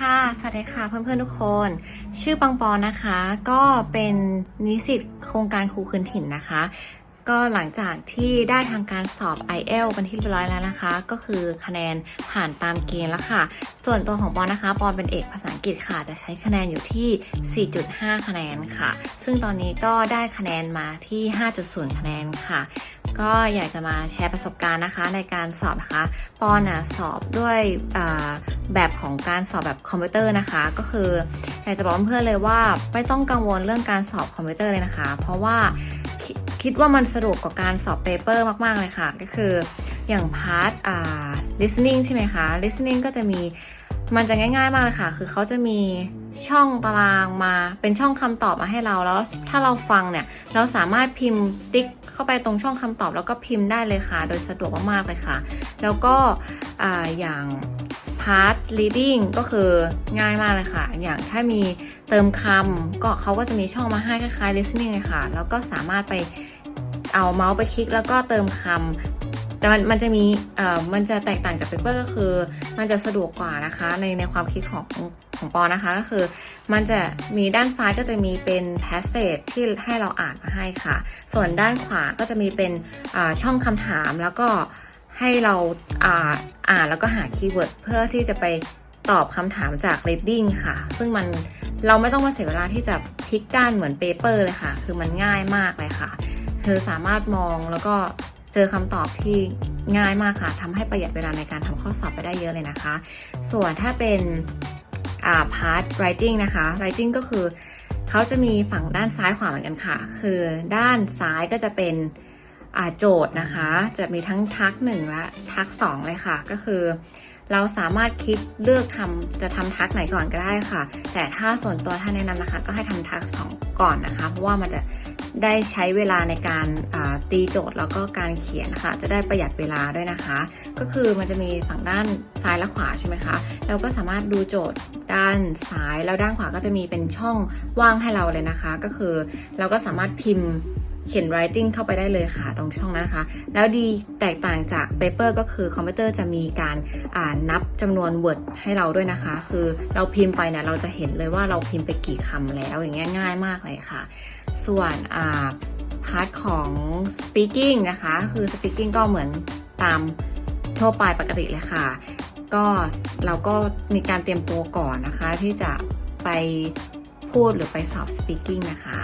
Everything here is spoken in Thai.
ค่ะ สวัสดีค่ะเพื่อนๆทุกคน ชื่อปังปอนนะคะ ก็เป็นนิสิตโครงการครูคืนถิ่นนะคะ ก็หลังจากที่ได้ทางการสอบ i อ l เป็นที่เรียบร้อยแล้วนะคะ ก็คือคะแนนผ่านตามเกณฑ์แล้วค่ะ ส่วนตัวของปอนนะคะ ปอนเป็นเอกภาษาอังกฤษค่ะ จะใช้คะแนนอยู่ที่ 4.5 คะแนนค่ะ ซึ่งตอนนี้ก็ได้คะแนนมาที่ 5.0 คะแนนค่ะ ก็อยากจะมาแชร์ประสบการณ์นะคะ ในการสอบนะคะปอนอะสอบด้วยแบบของการสอบแบบคอมพิวเตอร์นะคะ ก็คืออยากจะบอกเพื่อนๆเลยว่าไม่ต้องกังวลเรื่องการสอบคอมพิวเตอร์เลยนะคะ เพราะว่าคิดคิดว่ามันสะดวกกว่าการสอบเปเปอร์มาก ๆ เลยค่ะ ก็คืออย่างพาร์ทอ่า listening ใช่ไหมคะ listening ก็จะมี มันจะง่ายๆมากเลยค่ะ คือเขาจะมีช่องตารางมาเป็นช่องคำตอบมาให้เราแล้ว ถ้าเราฟังเนี่ย เราสามารถพิมพ์ติ๊กเข้าไปตรงช่องคำตอบแล้วก็พิมพ์ได้เลยค่ะ โดยสะดวกมากๆเลยค่ะ แล้วก็ออย่าง part reading ก็คือง่ายมากเลยค่ะ อย่างถ้ามีเติมคำก็เขาก็จะมีช่องมาให้คล้ายๆ listening เลยค่ะ แล้วก็สามารถไปเอาเมาส์ไปคลิกแล้วก็เติมคำ แต่มันมันจะมีเอ่อมันจะแตกต่างจากเปเปอร์ก็คือ มันจะสะดวกกว่านะคะ ในในความคิดของของปอนะคะก็คือ มันจะมีด้านซ้ายก็จะมีเป็น passage ที่ให้เราอ่านมาให้ค่ะ ส่วนด้านขวาก็จะมีเป็นช่องคำถามแล้วก็ให้เราอ่าอ่านแล้วก็หาคีย์เวิร์ดเพื่อที่จะไปตอบคำถามจาก reading ค่ะ ซึ่งมันเราไม่ต้องมาเสียเวลาที่จะพลิกด้านเหมือนเปเปอร์เลยค่ะ คือมันง่ายมากเลยค่ะ เธอสามารถมองแล้วก็ จอคำตอบที่ง่ายมากค่ะทำให้ประหยัดเวลาในการทำข้อสอบไปได้เยอะเลยนะคะ ส่วนถ้าเป็นอ่า part writing นะคะ writing ก็คือเขาจะมีฝั่งด้านซ้ายขวาเหมือนกันค่ะ คือด้านซ้ายก็จะเป็นอ่าโจทย์นะคะ จะมีทั้งทักหนึ่งและทักสองเลยค่ะ ก็คือ เราสามารถคลิกเลือกทำจะทำทักไหนก่อนก็ได้ค่ะ แต่ถ้าส่วนตัวท่านแนะนำนะคะ ก็ให้ทำทักสองก่อนนะคะ เพราะว่ามันจะ ได้ใช้เวลาในการาตีโจทย์แล้วก็การเขียนนะคะ จะได้ประหยัดเวลาด้วยนะคะ ก็คือมันจะมีฝั่งด้านซ้ายและขวาใช่ไหมคะ เราก็สามารถดูโจทย์ด้านซ้ายแล้วด้านขวาก็จะมีเป็นช่องว่างให้เราเลยนะคะ ก็คือเราก็สามารถพิมพ์ เขียน writing เข้าไปได้เลยค่ะตรงช่องนั้นนะคะ แล้วดีแตกต่างจาก paper ก็คือคอมพิวเตอร์จะมีการอ่านับจำนวน word ให้เราด้วยนะคะ คือเราพิมพ์ไปเนี่ยเราจะเห็นเลยว่าเราพิมพ์ไปกี่คำแล้วอย่างเงี้ยง่ายมากเลยค่ะ ส่วนอ่าพาร์ทของ speaking นะคะ คือ speaking ก็เหมือนตามทั่วไปปกติเลยค่ะ ก็เราก็มีการเตรียมตัวก่อนนะคะ ที่จะไปพูดหรือไปสอบ speaking นะคะ